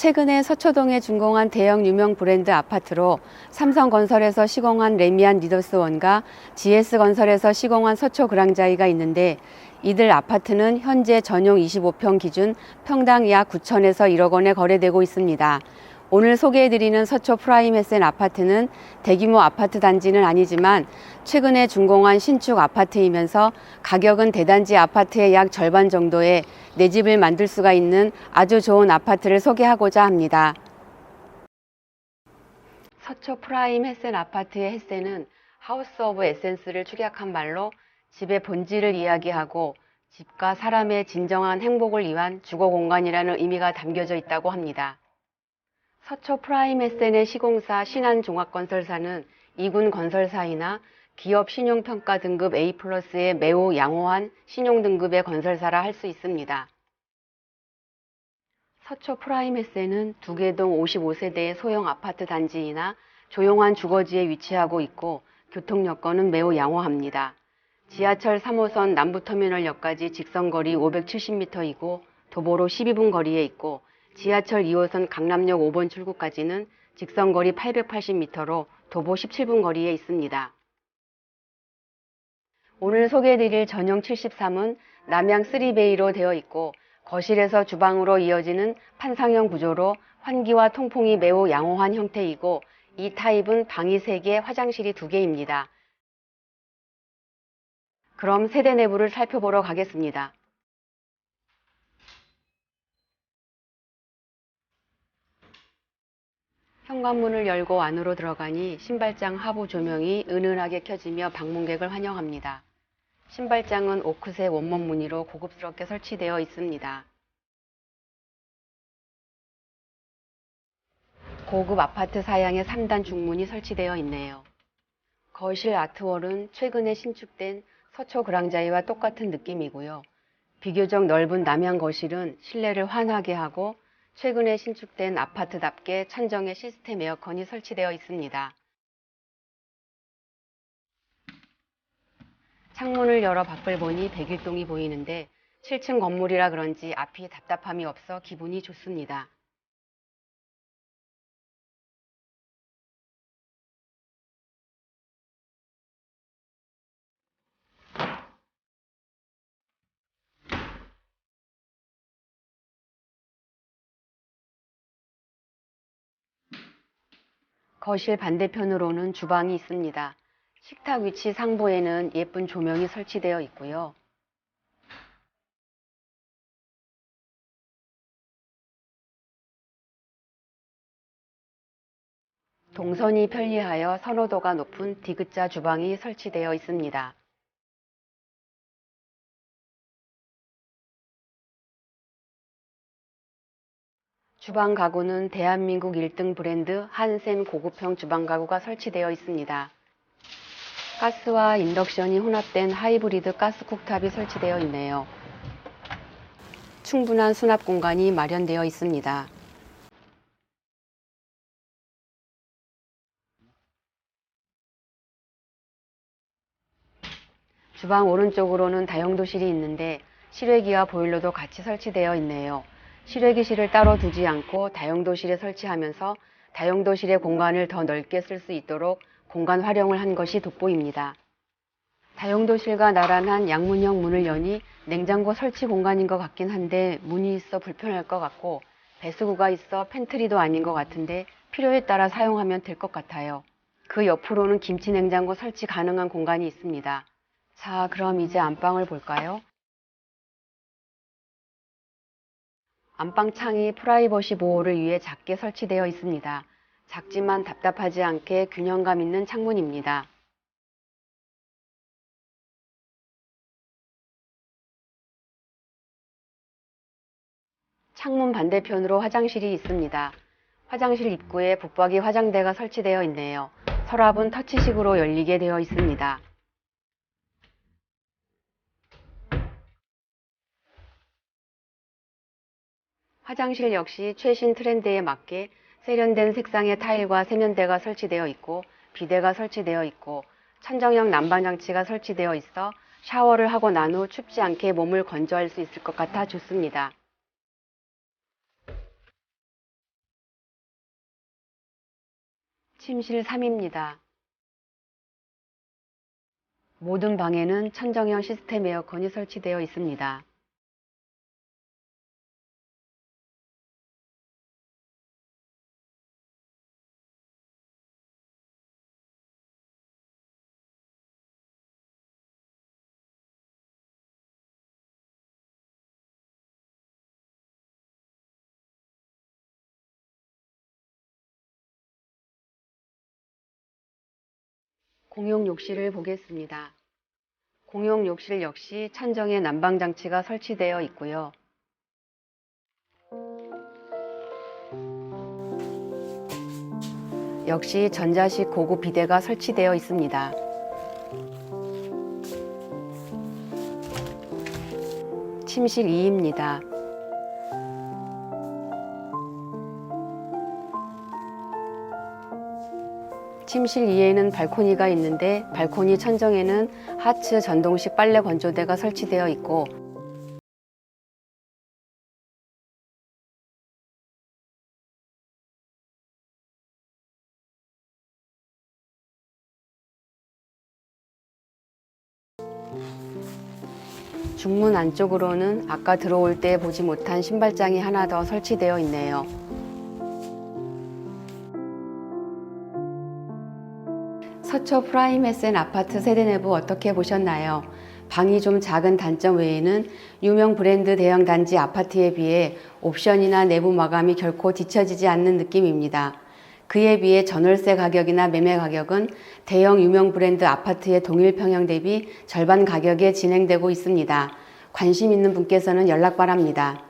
최근에 서초동에 준공한 대형 유명 브랜드 아파트로 삼성건설에서 시공한 레미안 리더스원과 GS건설에서 시공한 서초 그랑자이가 있는데 이들 아파트는 현재 전용 25평 기준 평당 약 9천에서 1억 원에 거래되고 있습니다. 오늘 소개해드리는 서초 프라임 햇센 아파트는 대규모 아파트 단지는 아니지만 최근에 준공한 신축 아파트이면서 가격은 대단지 아파트의 약 절반 정도의 내 집을 만들 수가 있는 아주 좋은 아파트를 소개하고자 합니다. 서초 프라임 햇센 아파트의 햇센은 하우스 오브 에센스를 축약한 말로 집의 본질을 이야기하고 집과 사람의 진정한 행복을 위한 주거 공간이라는 의미가 담겨져 있다고 합니다. 서초 프라임 에센의 시공사 신한종합건설사는 이군 건설사이나 기업 신용평가 등급 A 플러스의 매우 양호한 신용 등급의 건설사라 할 수 있습니다. 서초 프라임 에센은 두개동 55세대의 소형 아파트 단지이나 조용한 주거지에 위치하고 있고 교통 여건은 매우 양호합니다. 지하철 3호선 남부터미널역까지 직선거리 570m이고 도보로 12분 거리에 있고 지하철 2호선 강남역 5번 출구까지는 직선거리 880m로 도보 17분 거리에 있습니다. 오늘 소개해드릴 전용 73은 남양 3베이로 되어 있고 거실에서 주방으로 이어지는 판상형 구조로 환기와 통풍이 매우 양호한 형태이고 이 타입은 방이 3개, 화장실이 2개입니다. 그럼 세대 내부를 살펴보러 가겠습니다. 현관문을 열고 안으로 들어가니 신발장 하부 조명이 은은하게 켜지며 방문객을 환영합니다. 신발장은 오크색 원목 무늬로 고급스럽게 설치되어 있습니다. 고급 아파트 사양의 3단 중문이 설치되어 있네요. 거실 아트월은 최근에 신축된 서초 그랑자이와 똑같은 느낌이고요. 비교적 넓은 남양 거실은 실내를 환하게 하고 최근에 신축된 아파트답게 천정에 시스템 에어컨이 설치되어 있습니다. 창문을 열어 밖을 보니 백일동이 보이는데 7층 건물이라 그런지 앞이 답답함이 없어 기분이 좋습니다. 거실 반대편으로는 주방이 있습니다. 식탁 위치 상부에는 예쁜 조명이 설치되어 있고요. 동선이 편리하여 선호도가 높은 디귿자 주방이 설치되어 있습니다. 주방 가구는 대한민국 1등 브랜드 한센 고급형 주방 가구가 설치되어 있습니다. 가스와 인덕션이 혼합된 하이브리드 가스 쿡탑이 설치되어 있네요. 충분한 수납 공간이 마련되어 있습니다. 주방 오른쪽으로는 다용도실이 있는데 실외기와 보일러도 같이 설치되어 있네요. 실외기실을 따로 두지 않고 다용도실에 설치하면서 다용도실의 공간을 더 넓게 쓸 수 있도록 공간 활용을 한 것이 돋보입니다. 다용도실과 나란한 양문형 문을 여니 냉장고 설치 공간인 것 같긴 한데 문이 있어 불편할 것 같고 배수구가 있어 팬트리도 아닌 것 같은데 필요에 따라 사용하면 될 것 같아요. 그 옆으로는 김치 냉장고 설치 가능한 공간이 있습니다. 자, 그럼 이제 안방을 볼까요? 안방 창이 프라이버시 보호를 위해 작게 설치되어 있습니다. 작지만 답답하지 않게 균형감 있는 창문입니다. 창문 반대편으로 화장실이 있습니다. 화장실 입구에 붙박이 화장대가 설치되어 있네요. 서랍은 터치식으로 열리게 되어 있습니다. 화장실 역시 최신 트렌드에 맞게 세련된 색상의 타일과 세면대가 설치되어 있고 비대가 설치되어 있고 천정형 난방장치가 설치되어 있어 샤워를 하고 난 후 춥지 않게 몸을 건조할 수 있을 것 같아 좋습니다. 침실 3입니다. 모든 방에는 천정형 시스템 에어컨이 설치되어 있습니다. 공용 욕실을 보겠습니다. 공용 욕실 역시 천정에 난방 장치가 설치되어 있고요. 역시 전자식 고급 비데가 설치되어 있습니다. 침실 2입니다. 침실 2에는 발코니가 있는데 발코니 천정에는 하츠 전동식 빨래 건조대가 설치되어 있고 중문 안쪽으로는 아까 들어올 때 보지 못한 신발장이 하나 더 설치되어 있네요. 서초 프라임 에센 아파트 세대 내부 어떻게 보셨나요? 방이 좀 작은 단점 외에는 유명 브랜드 대형 단지 아파트에 비해 옵션이나 내부 마감이 결코 뒤처지지 않는 느낌입니다. 그에 비해 전월세 가격이나 매매 가격은 대형 유명 브랜드 아파트의 동일 평형 대비 절반 가격에 진행되고 있습니다. 관심 있는 분께서는 연락 바랍니다.